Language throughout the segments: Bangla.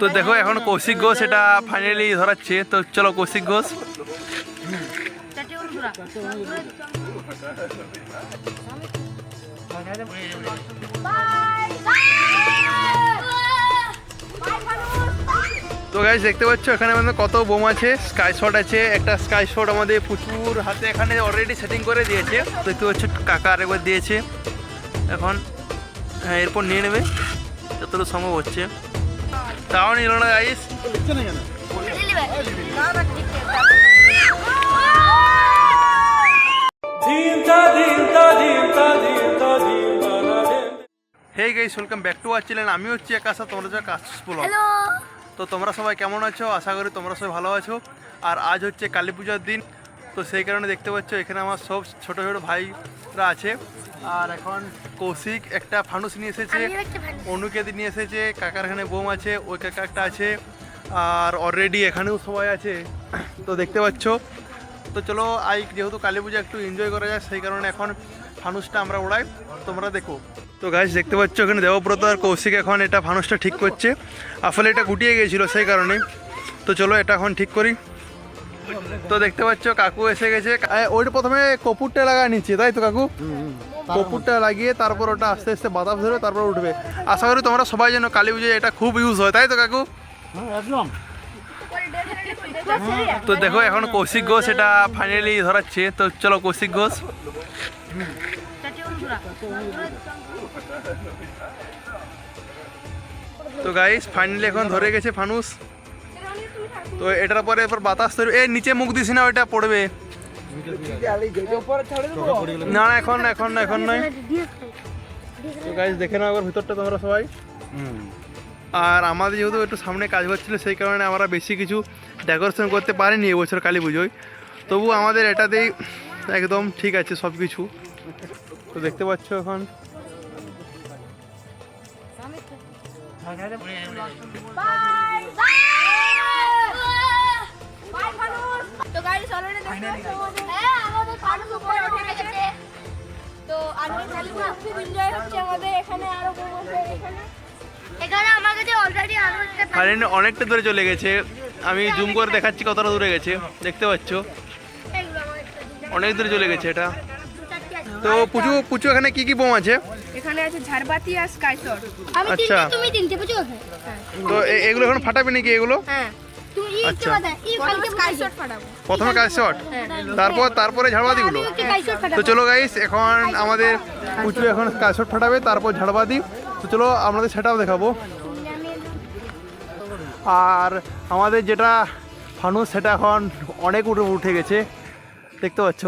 তো দেখো, এখন কৌশিক ঘোষ এটা ফাইনালি ধরাচ্ছে। তো চলো কৌশিক ঘোষ। তো গাইজ দেখতে পাচ্ছ, এখানে আমাদের কত বোম আছে স্কাই শট আছে। একটা স্কাই শট আমাদের প্রচুর হাতে এখানে অলরেডি সেটিং করে দিয়েছে। দেখতে পাচ্ছ, কাকা আরেকবার দিয়েছে। এখন হ্যাঁ এরপর নিয়ে নেবে। যতটুকু সম্ভব হচ্ছে। তাও নিল না guys hey guys welcome back to our channel আমি হচ্ছি একাশা তোমরা যা কাজ হ্যালো তো তোমরা সবাই কেমন আছো? আশা করি তোমরা সবাই ভালো আছো। আর আজ হচ্ছে কালী পূজার দিন। তো সেই কারণে দেখতে পাচ্ছ এখানে আমার সব ছোট ছোট ভাইরা আছে। আর এখন কৌশিক একটা ফানুস নিয়ে এসেছে। অনুকেদি নিয়ে এসেছে কাকার এখানে বোম আছে ওই কাকা একটা আছে আর অলরেডি এখানেও সবাই আছে। তো দেখতে পাচ্ছ। তো চলো আই যেহেতু কালী পূজা একটু এনজয় করা যায় সেই কারণে এখন ফানুসটা আমরা ওড়াই তোমরা দেখো। তো গাছ দেখতে পাচ্ছ এখানে দেবব্রত আর কৌশিক এখন এটা ফানুসটা ঠিক করছে। আসলে এটা গুটিয়ে গিয়েছিল সেই কারণে তো চলো এটা এখন ঠিক করি। তো দেখতে পাচ্ছ কাকু এসে গেছে। ওইটা প্রথমে কপুরটা লাগা নিচ্ছে তাই তো কাকু? কপুরটা লাগিয়ে তারপর ওটা আস্তে আস্তে বাতাস ধরে তারপর উঠবে। আশা করি তোমরা সবাই যেন কালী পুজোয় এটা খুব ইউজ হয় তাই তো কাকু? একদম। তো দেখো এখন কৌশিক ঘোষ এটা ফাইনালি ধরাচ্ছে। তো চলো কৌশিক ঘোষ। তো গাইস ফাইনালি এখন ধরে গেছে ফানুস। তো এটার পরে এরপর বাতাস ধরবে এ, নিচে মুখ দিস না, ওইটা পড়বে। না না, এখন এখন না এখন নয়। তো গাইস দেখে নাও একবার ভিতরটা তোমরা সবাই। আর আমাদের যেহেতু একটু সামনে কাজ হচ্ছিল, সেই কারণে আমরা বেশি কিছু ডেকোরেশন করতে পারিনি এবছর কালী পুজোয়। তবু আমাদের এটাতেই একদম ঠিক আছে সব কিছু তো দেখতে পাচ্ছ এখন। তো অলরেডি হ্যাঁ আমাদের ফানুস উপরে উঠে গেছে। তো আজকে খালি খুব এনজয় হচ্ছে আমাদের এখানে আরও এখানে। এখানে আমার কাছে অলরেডি আরও একটা ফাইনালি অনেকটা দূরে চলে গেছে। আমি জুম করে দেখাচ্ছি কতটা দূরে গেছে। দেখতে পাচ্ছ? অনেক দূরে চলে গেছে এটা। তো পুজো পুজো এখানে কি কি বোম আছে? এখানে আছে ঝাড়বাতি আর আমি আচ্ছা। তিনটে তুমি তিনটে বুঝো তো এ- এগুলো এখন ফাটাবে নাকি এগুলো? হ্যাঁ। আচ্ছা। শট প্রথমে কাজ শট তারপর তারপরে ঝাড়বাতিগুলো গুলো। তো চলো গাইস এখন আমাদের পুচু এখন কাশট ফাটাবে তারপর ঝাড়বাতি। তো চলো আপনাদের সেটাও দেখাবো। আর আমাদের যেটা ফানুস সেটা এখন অনেক উঠে উঠে গেছে। দেখতে পাচ্ছ?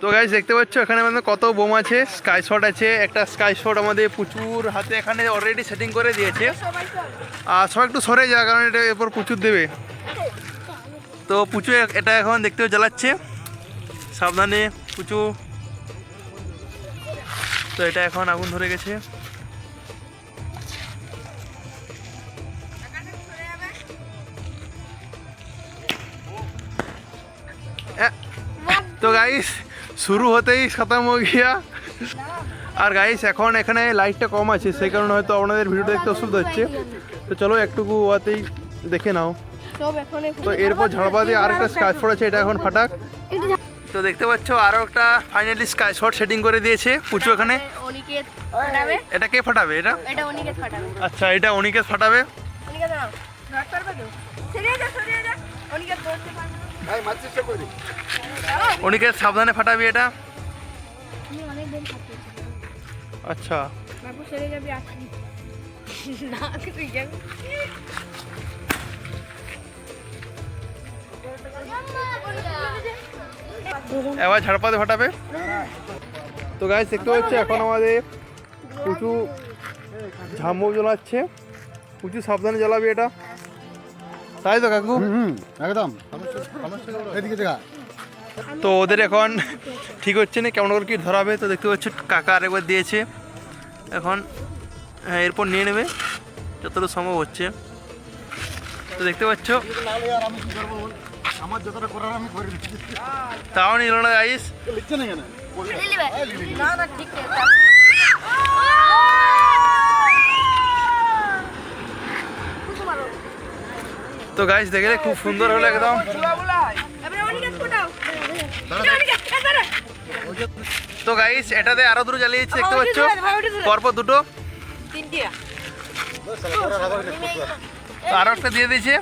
তো গাইস দেখতে পাচ্ছ এখানে আমাদের কত বোম আছে স্কাই শট আছে একটা স্কাই শট আমাদের প্রচুর হাতে এখানে অলরেডি সেটিং করে দিয়েছে। আর সবাই একটু সরে যায় কারণ এটা এরপর প্রচুর দেবে। তো পুচু এটা এখন দেখতে জ্বালাচ্ছে। সাবধানে পুচু। তো এটা এখন আগুন ধরে গেছে। তো গাইস শুরু হতেই খতম হয়ে গিয়া। আর গাইস এখন এখানে লাইটটা কম আছে সেই কারণে হয়তো আপনাদের ভিডিও দেখতে অসুবিধা হচ্ছে। তো চলো একটুকু ওয়াতেই দেখে নাও। তো এরপর ঝাড়বা দিয়ে আরেকটা স্কাই শট আছে এটা এখন ফাটাক। তো দেখতে পাচ্ছ আরও একটা ফাইনালি স্কাই শট সেটিং করে দিয়েছে। পুচু এখানে। এটা কে ফাটাবে এটা? এটা অনিকেত ফাটাবে। আচ্ছা এটা অনিকেত ফাটাবে। অনিকেত দাঁড়াও পারবে তো অনিকেত সাবধানে ফাটাবি এটা। আচ্ছা। এবার ঝাড়পাতে ফাটাবে। তো গাছ দেখতে পাচ্ছ এখন আমাদের পুচু ঝাম্বু জ্বলাচ্ছে। পুচু সাবধানে জ্বালাবি এটা। তাই তো কাকু? হুম একদম। এদিকে দেখা। তো ওদের এখন ঠিক হচ্ছে না কেমন করে কি ধরাবে তো দেখতে পাচ্ছ কাকা আরেকবার দিয়েছে। এখন হ্যাঁ এরপর নিয়ে নেবে যতটা সম্ভব হচ্ছে। তো দেখতে পাচ্ছ? নাহলে আর আমি কি করব বল? আমার যতটা করার আমি করে তাও নিল না আইস লিখছে না কেন না না ঠিক তো গাইস দেখলে খুব সুন্দর হলো একদম। তো গাইস এটাতে আরও দুটো জ্বালিয়েছে দেখতে পাচ্ছ? পরপর দুটো। আরও একটা দিয়ে দিয়েছে।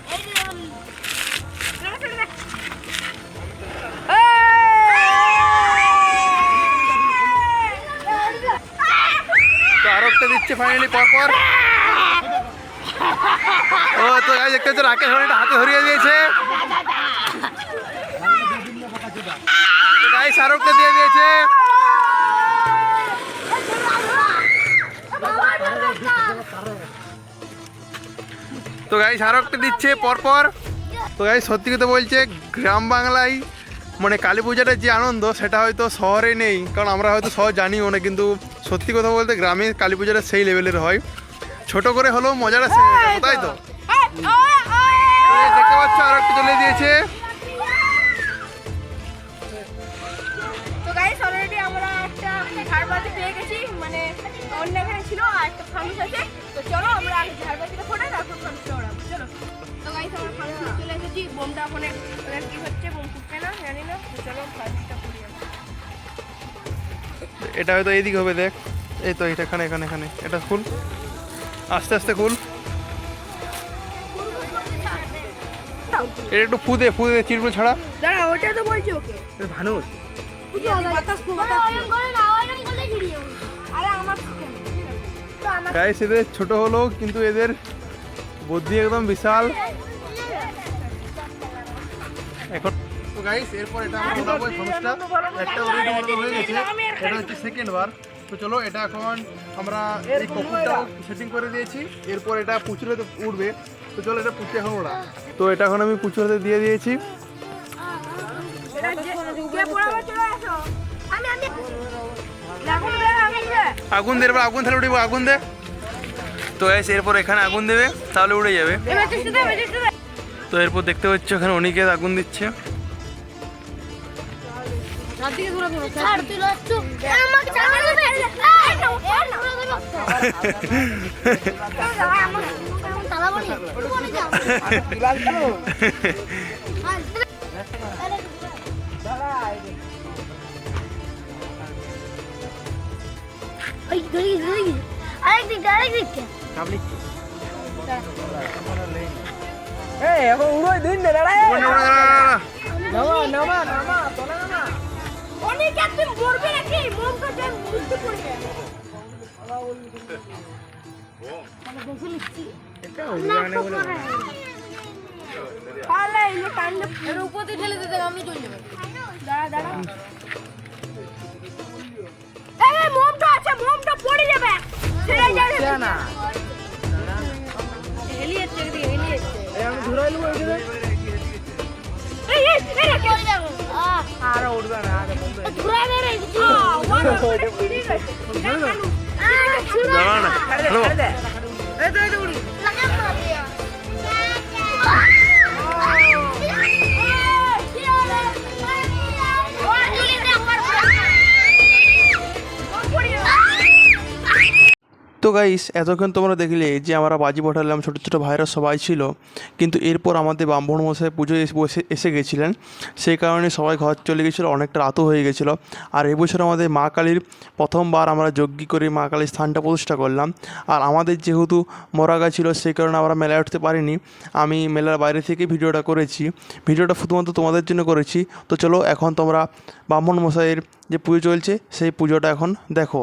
আরও একটা দিচ্ছে ফাইনালি পরপর। ও, তো গাই দেখতে পাচ্ছ, রাকেশ হাতে ধরিয়ে দিয়েছে। আরও একটা দিয়ে দিয়েছে। তো গাইস আরও একটা দিচ্ছে পরপর। তো গাই সত্যি কথা বলছে, গ্রাম বাংলায় মানে কালী পূজাটার যে আনন্দ, সেটা হয়তো শহরে নেই, কারণ আমরা হয়তো শহর জানিও না, কিন্তু সত্যি কথা বলতে গ্রামে কালী পূজাটা সেই লেভেলের হয়। ছোট করে হলেও মজাটা তাই তো? দেখতে পাচ্ছ আরও একটু চলে দিয়েছে। গাইস অলরেডি আমরা একটা ঝাড়বাতি পেয়ে গেছি মানে অন্য এখানে ছিল আর একটা ফানুস আছে। তো চলো আমরা আগে ঝাড়বাতিটা ফোটাই তারপর ফানুসটা ওড়াবো চলো। তো গাইস আমরা ফানুস চলে এসেছি। বোমটা ওখানে কি হচ্ছে বোম ফুটছে না জানি না। তো চলো ফানুসটা ফুটিয়ে এটা হয়তো এইদিকে হবে দেখ। এই তো এটা এখানে এখানে এখানে। এটা খুল। আস্তে আস্তে খুল। এটা একটু ফুদে ফুদে চিরপুর ছাড়া। দাঁড়া ওটা তো বলছি ওকে। ভানুস গাইস এদের ছোট হলো কিন্তু এদের বুদ্ধি একদম বিশাল। এখন তো গাইস এরপর এটা আমরা ফানুসটা একটা হয়ে গেছে। এটা হচ্ছে সেকেন্ড বার তো চলো, এটা এখন আমরা এই কপুরটাও সেটিং করে দিয়েছি। এরপর এটা পুচুরেতে উঠবে তো চলো, এটা পুচে এখন ওড়া। তো এটা এখন আমি পুচুরেতে দিয়ে দিয়েছি। আগুন দে, এবার আগুন তাহলে উঠবে, আগুন দে। তো এরপর এখানে আগুন দেবে, তাহলে উড়ে যাবে। তো এরপর দেখতে পাচ্ছ এখানে অনিকেত আগুন দিচ্ছে। ছাড় তুই লচ্ছু আমাকে ছাড় দেবে এই নাও এই অনেক একদিন মরবে নাকি? মমটা যেন বুঝতে পড়বে। আছে মোমটা পড়ে যাবে। ছেড়ে যাবে। না। আর উঠবে না আরে ঘুরে বেড়ে গাইস এতক্ষণ তোমরা দেখলে যে আমরা বাজি পাঠালাম ছোটো ছোটো ভাইরা সবাই ছিল, কিন্তু এরপর আমাদের ব্রাহ্মণ মশাই পুজো বসে, এসে গেছিলেন। সেই কারণে সবাই ঘর চলে গেছিল, অনেকটা রাতও হয়ে গেছিল। আর এবছর আমাদের মা কালীর প্রথমবার আমরা যজ্ঞি করে মা কালীর স্থানটা প্রতিষ্ঠা করলাম। আর আমাদের যেহেতু মরাগা ছিল, সেই কারণে আমরা মেলায় উঠতে পারিনি। আমি মেলার বাইরে থেকে ভিডিওটা করেছি। ভিডিওটা শুধুমাত্র তোমাদের জন্য করেছি। তো চলো, এখন তোমরা ব্রাহ্মণ মশাইয়ের যে পুজো চলছে, সেই পুজোটা এখন দেখো।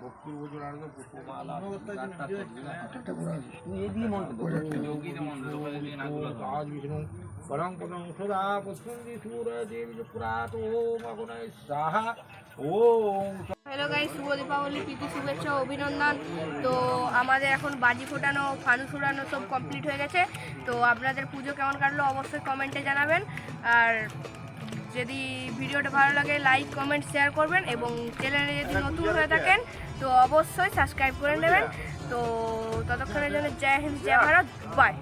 हिने किनाय ভক্তি ওজনার্দ পুষ্পমালা আজ বিষ্ণু পরম পদম সদা পুষ্পন্দি সুর দেবী পুরাত ওম আগুনায় সাহা ওম হ্যালো গাই শুভ দীপাবলি প্রীতি শুভেচ্ছা ও অভিনন্দন তো আমাদের এখন বাজি ফোটানো ফানুস উড়ানো সব কমপ্লিট হয়ে গেছে তো আপনাদের পুজো কেমন কাটলো অবশ্যই কমেন্টে জানাবেন আর যদি ভিডিওটা ভালো লাগে লাইক কমেন্ট শেয়ার করবেন এবং চ্যানেলে যদি নতুন হয়ে থাকেন তো অবশ্যই সাবস্ক্রাইব করে নেবেন। তো ততক্ষণের জন্য জয় হিন্দ জয় ভারত বাই